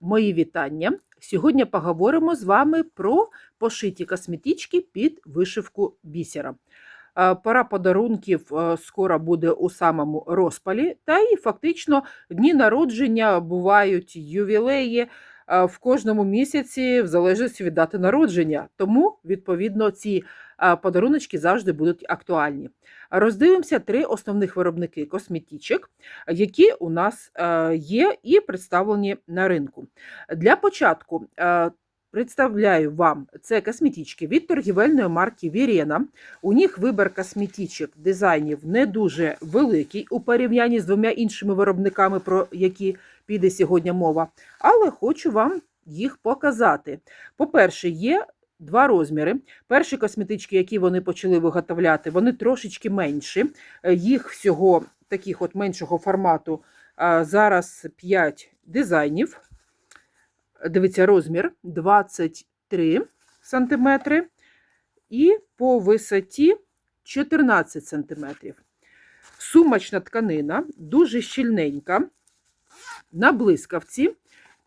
Мої вітання. Сьогодні поговоримо з вами про пошиті косметички під вишивку бісера. Е, Пора подарунків е, скоро буде у самому розпалі, та і фактично дні народження бувають ювілеї е, в кожному місяці, в залежності від дати народження. Тому, відповідно, ці подаруночки завжди будуть актуальні. Роздивимося три основних виробники косметичок, які у нас е, є і представлені на ринку. Для початку е, представляю вам це косметички від торгівельної марки Вірена. У них вибір косметичок дизайнів не дуже великий у порівнянні з двома іншими виробниками, про які піде сьогодні мова, але хочу вам їх показати. По-перше, є два розміри. Перші косметички, які вони почали виготовляти, вони трошечки менші. Е, Їх всього таких от меншого формату зараз 5 дизайнів. Дивіться, розмір 23 см і по висоті 14 см. Сумочна тканина, дуже щільненька, на блискавці.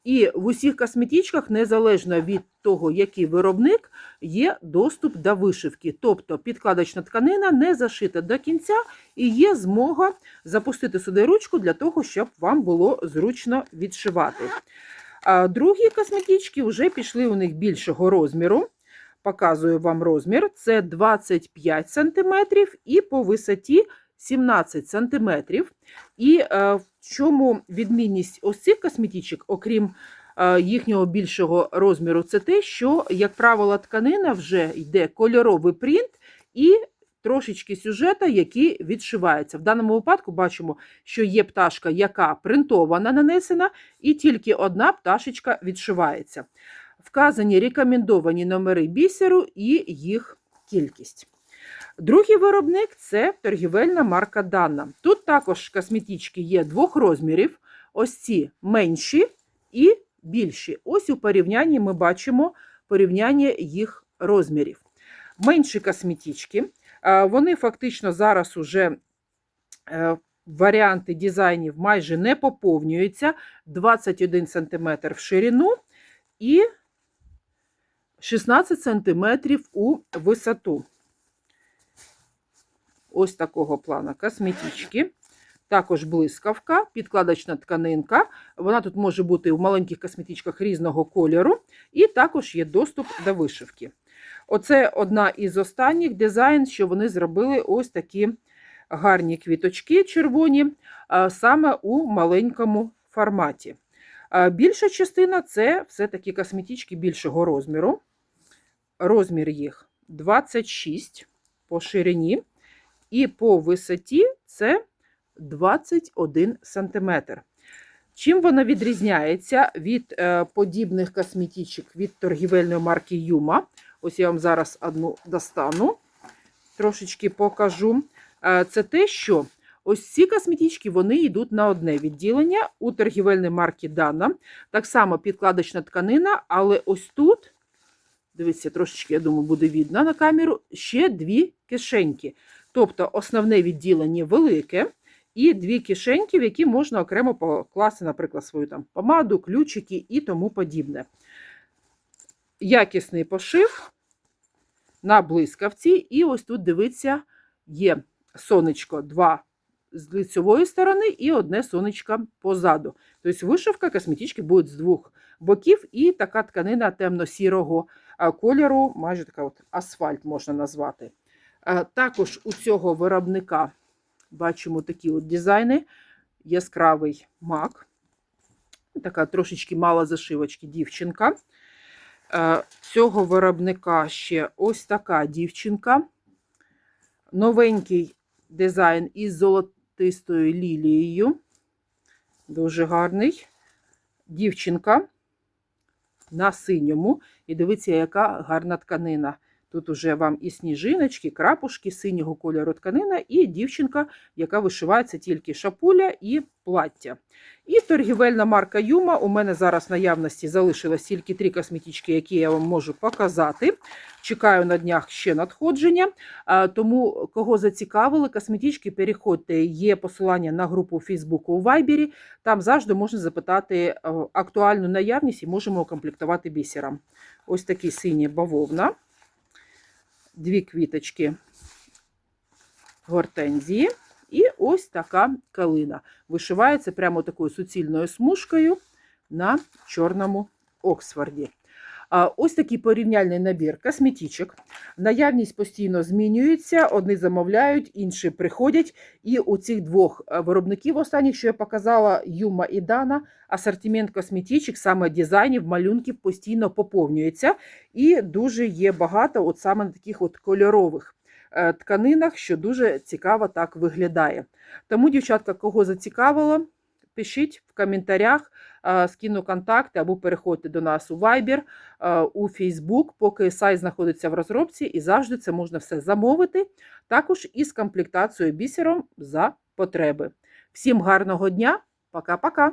І в усіх косметичках, незалежно від того, який виробник, є доступ до вишивки. Тобто підкладочна тканина не зашита до кінця і є змога запустити сюди ручку для того, щоб вам було зручно відшивати. А другі косметички вже пішли у них більшого розміру. Показую вам розмір. Це 25 см і по висоті 17 см. І е, в чому відмінність ось цих косметичок, окрім е, їхнього більшого розміру, це те, що, як правило, тканина вже йде кольоровий принт і трошечки сюжета, який відшивається. В даному випадку бачимо, що є пташка, яка принтована, нанесена, і тільки одна пташечка відшивається. Вказані рекомендовані номери бісеру і їх кількість. Другий виробник це торгівельна марка Дана. Тут також косметички є двох розмірів: ось ці менші і більші. Ось у порівнянні ми бачимо порівняння їх розмірів. Менші косметички, вони фактично зараз уже е, варіанти дизайнів майже не поповнюються. 21 см в ширину і 16 см у висоту. Ось такого плана косметички. Також блискавка, підкладочна тканинка. Вона тут може бути в маленьких косметичках різного кольору, і також є доступ до вишивки. Оце одна із останніх дизайн, що вони зробили ось такі гарні квіточки червоні, саме у маленькому форматі. Більша частина це все-таки косметички більшого розміру. Розмір їх 26 по ширині. І по висоті це 21 см. Чим вона відрізняється від е, подібних косметичок від торгівельної марки Юма? Ось я вам зараз одну достану, трошечки покажу. Е, це те, що ось ці косметички вони йдуть на одне відділення у торгівельної марки Дана. Так само підкладочна тканина, але ось тут, дивіться, трошечки, я думаю, буде видно на камеру, ще дві кишеньки. Тобто основне відділення велике, і дві кишеньки, в які можна окремо покласти, наприклад, свою там помаду, ключики і тому подібне. Якісний пошив на блискавці. І ось тут, дивіться, є сонечко два з лицевої сторони і одне сонечко позаду. Тобто вишивка косметички буде з двох боків, і така тканина темно-сірого кольору, майже така от асфальт можна назвати. Е, Також у цього виробника бачимо такі от дизайни. Яскравий мак. Така трошечки мала зашивочки дівчинка. Е, Цього виробника ще ось така дівчинка. Новенький дизайн із золотистою лілією. Дуже гарний. Дівчинка на синьому. І дивіться, яка гарна тканина. Тут уже вам і сніжиночки, крапушки, синього кольору тканина, і дівчинка, яка вишивається тільки шапуля і плаття. І торгівельна марка Юма. У мене зараз наявності залишилось тільки три косметички, які я вам можу показати. Чекаю на днях ще надходження. Тому, кого зацікавили, косметички, переходьте. Є посилання на групу у Фейсбуку у Вайбері. Там завжди можна запитати е, актуальну наявність і можемо укомплектувати бісером. Ось такі сині бавовна, дві квіточки гортензії. І ось така калина. Вишивається прямо такою суцільною смужкою на чорному Оксфорді. Ось такий порівняльний набір косметичок. Наявність постійно змінюється, одні замовляють, інші приходять. І у цих двох е, виробників останніх, що я показала, Юма і Дана, асортимент косметичок, саме дизайнів, малюнків постійно поповнюється. І дуже є багато от саме на таких от кольорових е, тканинах, що дуже цікаво так виглядає. Тому, дівчатка, кого зацікавило, пишіть в коментарях, скину контакти або переходьте до нас у Viber, е, у Facebook, поки сайт знаходиться в розробці, і завжди це можна все замовити. Також із комплектацією бісером за потреби. Всім гарного дня, пока-пока!